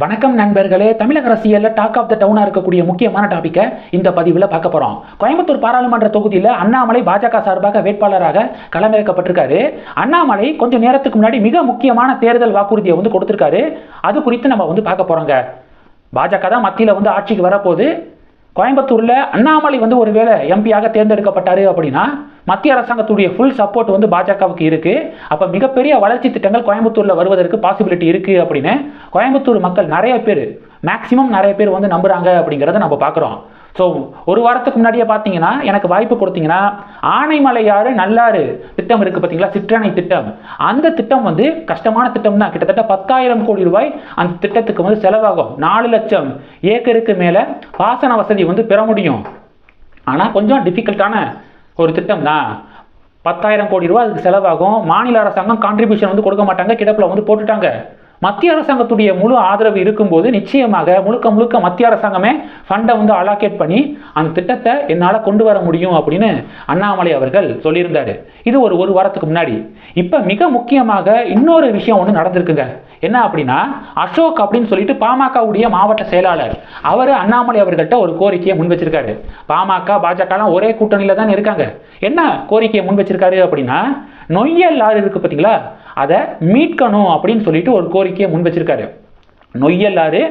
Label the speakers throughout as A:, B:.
A: வணக்கம் நண்பர்களே தமிழக அரசியலில் டாக் ஆஃப் த டவுனாக இருக்கக்கூடிய முக்கியமான டாப்பிக்கை இந்த பதிவில் பார்க்க போகிறோம் கோயம்புத்தூர் பாராளுமன்ற தொகுதியில் அண்ணாமலை பாஜக சார்பாக வேட்பாளராக களமிறக்கப்பட்டிருக்காரு. அண்ணாமலை கொஞ்சம் நேரத்துக்கு முன்னாடி மிக முக்கியமான தேர்தல் வாக்குறுதியை வந்து கொடுத்துருக்காரு. அது குறித்து நம்ம வந்து பார்க்க போகிறோங்க பாஜக தான் மத்தியில் வந்து ஆட்சிக்கு வரப்போகுது. கோயம்புத்தூரில் அண்ணாமலை வந்து ஒருவேளை எம்பியாக தேர்ந்தெடுக்கப்பட்டாரு அப்படின்னா மத்திய அரசாங்கத்துடைய ஃபுல் சப்போர்ட் வந்து பாஜகவுக்கு இருக்கு. அப்போ மிகப்பெரிய வளர்ச்சி திட்டங்கள் கோயம்புத்தூரில் வருவதற்கு பாசிபிலிட்டி இருக்குது அப்படின்னு கோயம்புத்தூர் மக்கள் நிறைய பேர் மேக்சிமம் நிறைய பேர் வந்து நம்புகிறாங்க அப்படிங்கிறத நம்ம பார்க்குறோம். ஸோ ஒரு வாரத்துக்கு முன்னாடியே பார்த்தீங்கன்னா எனக்கு வாய்ப்பு கொடுத்தீங்கன்னா ஆனைமலையாறு நல்லாறு திட்டம் இருக்குது பார்த்தீங்களா? சிற்றணை திட்டம். அந்த திட்டம் வந்து கஷ்டமான திட்டம் தான் கிட்டத்தட்ட பத்தாயிரம் கோடி ரூபாய் அந்த திட்டத்துக்கு வந்து செலவாகும். நாலு லட்சம் ஏக்கருக்கு மேலே பாசன வசதி வந்து பெற முடியும். ஆனால் கொஞ்சம் டிஃபிகல்ட்டான ஒரு திட்டம் தான் பத்தாயிரம் கோடி ரூபாய் அதுக்கு செலவாகும். மாநில அரசாங்கம் கான்ட்ரிபியூஷன் வந்து கொடுக்க மாட்டாங்க. கிடப்பில் வந்து போட்டுட்டாங்க. மத்திய அரசாங்கத்துடைய முழு ஆதரவு இருக்கும்போது நிச்சயமாக முழுக்க முழுக்க மத்திய அரசாங்கமே ஃபண்டை வந்து அலாக்கேட் பண்ணி அந்த திட்டத்தை என்னால் கொண்டு வர முடியும் அப்படின்னு அண்ணாமலை அவர்கள் சொல்லியிருந்தார். இது ஒரு ஒரு வாரத்துக்கு முன்னாடி. இப்போ மிக முக்கியமாக இன்னொரு விஷயம் ஒன்று நடந்திருக்குங்க. என்ன அப்படின்னா அசோக் அப்படின்னு சொல்லிட்டு பாமகவுடைய மாவட்ட செயலாளர் அவர் அண்ணாமலை அவர்கள்ட்ட ஒரு கோரிக்கையை முன் வச்சிருக்காரு. பாமக பாஜகலாம் ஒரே கூட்டணியில் தான் இருக்காங்க. என்ன கோரிக்கையை முன் வச்சிருக்காரு அப்படின்னா நொய்யல் ஆறு இருக்குது பார்த்தீங்களா அதை மீட்கணும் அப்படின்னு சொல்லிட்டு ஒரு கோரிக்கையை முன் வச்சிருக்காரு. நொய்யல் ஆறு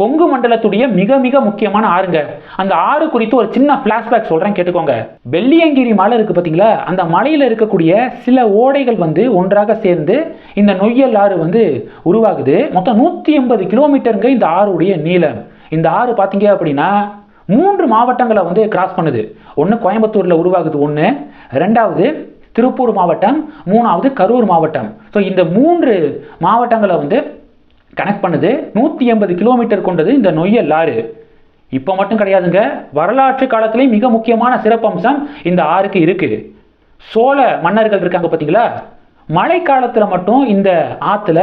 A: கொங்கு மண்டலத்துடைய மிக மிக முக்கியமான ஆறுங்க. அந்த ஆறு குறித்து ஒரு சின்ன ஃப்ளாஷ்பேக் சொல்கிறேன் கேட்டுக்கோங்க. வெள்ளியங்கிரி மலை இருக்குது பார்த்தீங்களா அந்த மலையில் இருக்கக்கூடிய சில ஓடைகள் வந்து ஒன்றாக சேர்ந்து இந்த நொய்யல் ஆறு வந்து உருவாகுது. மொத்தம் நூற்றி எண்பது கிலோமீட்டருங்க இந்த ஆறுடைய நீளம். இந்த ஆறு பார்த்தீங்க அப்படின்னா மூன்று மாவட்டங்களை வந்து கிராஸ் பண்ணுது. ஒன்று கோயம்புத்தூரில் உருவாகுது ஒன்று ரெண்டாவது திருப்பூர் மாவட்டம் மூணாவது கரூர் மாவட்டம். ஸோ இந்த மூன்று மாவட்டங்களை வந்து கனெக்ட் பண்ணுது. நூற்றி எண்பது கிலோமீட்டர் கொண்டது இந்த நொய்யல் ஆறு. இப்போ மட்டும் கிடையாதுங்க. வரலாற்று காலத்திலேயும் மிக முக்கியமான சிறப்பம்சம் இந்த ஆறுக்கு இருக்குது சோழ மன்னர்கள் இருக்காங்க பார்த்தீங்களா? மழைக்காலத்தில் மட்டும் இந்த ஆற்றுல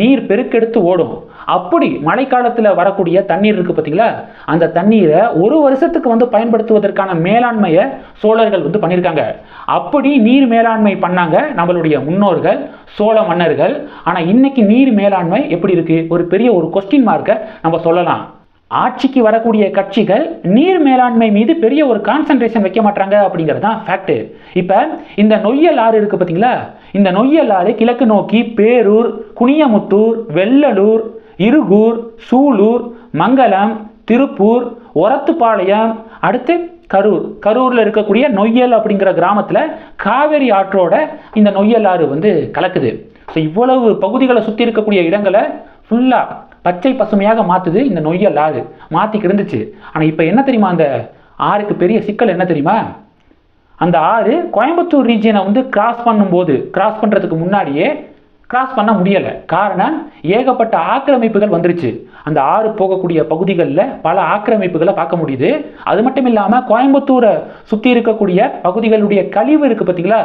A: நீர் பெருக்கெடுத்து ஓடும். அப்படி மழைக்காலத்தில் வரக்கூடிய தண்ணீர் இருக்குது பார்த்தீங்களா அந்த தண்ணீரை ஒரு வருஷத்துக்கு வந்து பயன்படுத்துவதற்கான மேலாண்மையை சோழர்கள் வந்து பண்ணியிருக்காங்க. அப்படி நீர் மேலாண்மை பண்ணாங்க நம்மளுடைய முன்னோர்கள் சோழ மன்னர்கள். ஆனால் இன்னைக்கு நீர் மேலாண்மை எப்படி இருக்குது ஒரு பெரிய ஒரு கொஸ்டின் மார்க்கை நம்ம சொல்லலாம். ஆட்சிக்கு வரக்கூடிய கட்சிகள் நீர் மேலாண்மை மீது பெரிய ஒரு கான்சன்ட்ரேஷன் வைக்க மாட்டாங்க அப்படிங்கிறது தான் ஃபேக்ட் இப்போ இந்த நொய்யல் ஆறு இருக்குது பார்த்தீங்களா இந்த நொய்யல் ஆறு கிழக்கு நோக்கி பேரூர் குனியமுத்தூர் வெள்ளலூர் இருகூர் சூலூர் மங்கலம் திருப்பூர் ஒரத்துப்பாளையம் அடுத்து கரூர். கரூரில் இருக்கக்கூடிய நொய்யல் அப்படிங்கிற கிராமத்தில் காவேரி ஆற்றோட இந்த நொய்யல் ஆறு வந்து கலக்குது. ஸோ இவ்வளவு பகுதிகளை சுற்றி இருக்கக்கூடிய இடங்களை ஃபுல்லாக பச்சை பசுமையாக மாற்றுது இந்த நொய்யல் ஆறு. மாற்றிக்கு இருந்துச்சு ஆனால் இப்போ என்ன தெரியுமா அந்த ஆறுக்கு பெரிய சிக்கல் என்ன தெரியுமா? அந்த ஆறு கோயம்புத்தூர் ரீஜியனை வந்து கிராஸ் பண்ணும்போது கிராஸ் பண்ணுறதுக்கு முன்னாடியே கிராஸ் பண்ண முடியலை. காரணம் ஏகப்பட்ட ஆக்கிரமிப்புகள் வந்துருச்சு. அந்த ஆறு போகக்கூடிய பகுதிகளில் பல ஆக்கிரமிப்புகளை பார்க்க முடியுது. அது மட்டும் இல்லாமல் கோயம்புத்தூரை சுற்றி இருக்கக்கூடிய பகுதிகளுடைய கழிவு இருக்குது பார்த்தீங்களா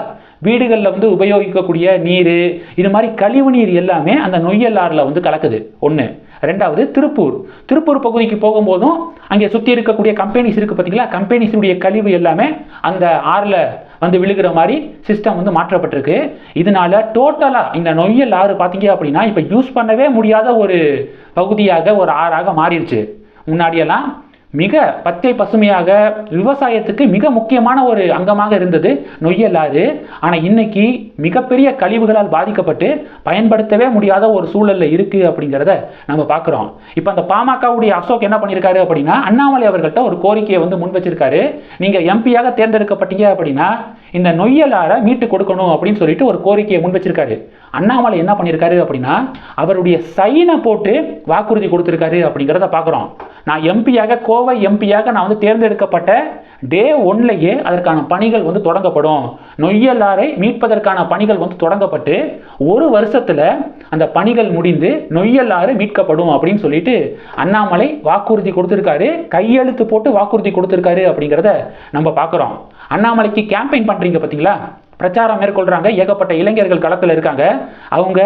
A: வீடுகளில் வந்து உபயோகிக்கக்கூடிய நீர் இது மாதிரி கழிவு நீர் எல்லாமே அந்த நொய்யல் ஆறில் வந்து கலக்குது. ஒன்று ரெண்டாவது திருப்பூர். திருப்பூர் பகுதிக்கு போகும்போதும் அங்கே சுற்றி இருக்கக்கூடிய கம்பெனிஸ் இருக்குது பார்த்தீங்களா கம்பெனிஸுடைய கழிவு எல்லாமே அந்த ஆறில் வந்து விழுகிற மாதிரி சிஸ்டம் வந்து மாற்றப்பட்டிருக்கு. இதனால டோட்டலாக இந்த நொய்யல் ஆறு பார்த்தீங்க அப்படின்னா இப்போ யூஸ் பண்ணவே முடியாத ஒரு பகுதியாக ஒரு ஆறாக மாறிடுச்சு. முன்னாடியெல்லாம் மிக பச்சை பசுமையாக விவசாயத்துக்கு மிக முக்கியமான ஒரு அங்கமாக இருந்தது நொய்யல் ஆறு ஆனால் இன்னைக்கு மிகப்பெரிய கழிவுகளால் பாதிக்கப்பட்டு பயன்படுத்தவே முடியாத ஒரு சூழலில் இருக்குது அப்படிங்கிறத நம்ம பார்க்குறோம் இப்போ அந்த பாமகவுடைய அசோக் என்ன பண்ணியிருக்காரு அப்படின்னா அண்ணாமலை அவர்கள்ட்ட ஒரு கோரிக்கையை வந்து முன் வச்சிருக்காரு. நீங்கள் எம்பியாக தேர்ந்தெடுக்கப்பட்டீங்க அப்படின்னா இந்த நொய்யல் மீட்டு கொடுக்கணும் அப்படின்னு சொல்லிட்டு ஒரு கோரிக்கையை முன் வச்சிருக்காரு. அண்ணாமலை என்ன பண்ணியிருக்காரு அப்படின்னா அவருடைய சைனை போட்டு வாக்குறுதி கொடுத்துருக்காரு அப்படிங்கிறத பார்க்குறோம் நான் எம்பியாக கோவை எம்பியாக நான் வந்து தேர்ந்தெடுக்கப்பட்ட டே ஒன்லேயே அதற்கான பணிகள் வந்து தொடங்கப்படும். நொய்யலாரை மீட்பதற்கான பணிகள் வந்து தொடங்கப்பட்டு ஒரு வருஷத்தில் அந்த பணிகள் முடிந்து நொய்யலாறு மீட்கப்படும் அப்படின்னு சொல்லிட்டு அண்ணாமலை வாக்குறுதி கொடுத்துருக்காரு. கையெழுத்து போட்டு வாக்குறுதி கொடுத்துருக்காரு அப்படிங்கிறத நம்ம பார்க்குறோம். அண்ணாமலைக்கு கேம்பெயின் பண்ணுறீங்க பார்த்தீங்களா? பிரச்சாரம் மேற்கொள்கிறாங்க ஏகப்பட்ட இளைஞர்கள் களத்தில் இருக்காங்க. அவங்க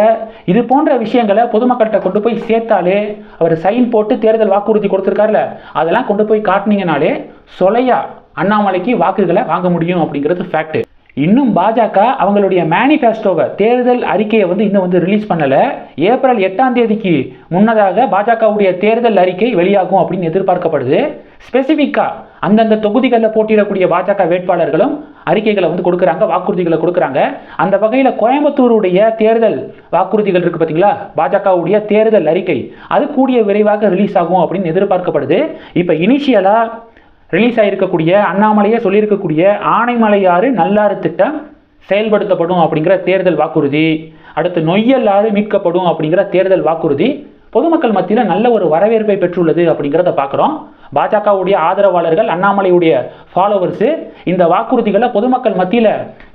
A: இது போன்ற விஷயங்களை பொதுமக்கள்கிட்ட கொண்டு போய் சேர்த்தாலே அவர் சைன் போட்டு தேர்தல் வாக்குறுதி கொடுத்துருக்காருல அதெல்லாம் கொண்டு போய் காட்டினீங்கனாலே சொலையா அண்ணாமலைக்கு வாக்குகளை வாங்க முடியும் அப்படிங்கிறது ஃபேக்ட் இன்னும் பாஜக அவங்களுடைய மேனிஃபெஸ்டோவை தேர்தல் அறிக்கையை வந்து இன்னும் வந்து ரிலீஸ் பண்ணலை. ஏப்ரல் எட்டாம் தேதிக்கு முன்னதாக பாஜகவுடைய தேர்தல் அறிக்கை வெளியாகும் அப்படின்னு எதிர்பார்க்கப்படுது. ஸ்பெசிஃபிக்காக அந்தந்த தொகுதிகளில் போட்டியிடக்கூடிய பாஜக வேட்பாளர்களும் அறிக்கைகளை வந்து கொடுக்குறாங்க வாக்குறுதிகளை கொடுக்குறாங்க. அந்த வகையில் கோயம்புத்தூருடைய தேர்தல் வாக்குறுதிகள் இருக்குது பார்த்தீங்களா பாஜகவுடைய தேர்தல் அறிக்கை. அது கூடிய விரைவாக ரிலீஸ் ஆகும் அப்படின்னு எதிர்பார்க்கப்படுது. இப்போ இனிஷியலாக ரிலீஸ் ஆகிருக்கக்கூடிய அண்ணாமலையே சொல்லியிருக்கக்கூடிய ஆனைமலையாறு நல்லாறு திட்டம் செயல்படுத்தப்படும் அப்படிங்கிற தேர்தல் வாக்குறுதி. அடுத்து நொய்யல் ஆறு மீட்கப்படும் அப்படிங்கிற தேர்தல் வாக்குறுதி. பொதுமக்கள் மத்தியில் நல்ல ஒரு வரவேற்பை பெற்றுள்ளது அப்படிங்கிறத பார்க்குறோம் பாஜகவுடைய ஆதரவாளர்கள் அண்ணாமலையுடைய ஃபாலோவர்ஸு இந்த வாக்குறுதிகளை பொதுமக்கள் மத்தியில்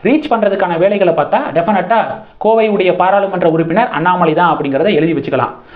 A: ரீச் பண்ணுறதுக்கான வேலைகளை பார்த்தா டெஃபினட்டாக கோவையுடைய பாராளுமன்ற உறுப்பினர் அண்ணாமலை தான் அப்படிங்கிறத எழுதி வச்சுக்கலாம்.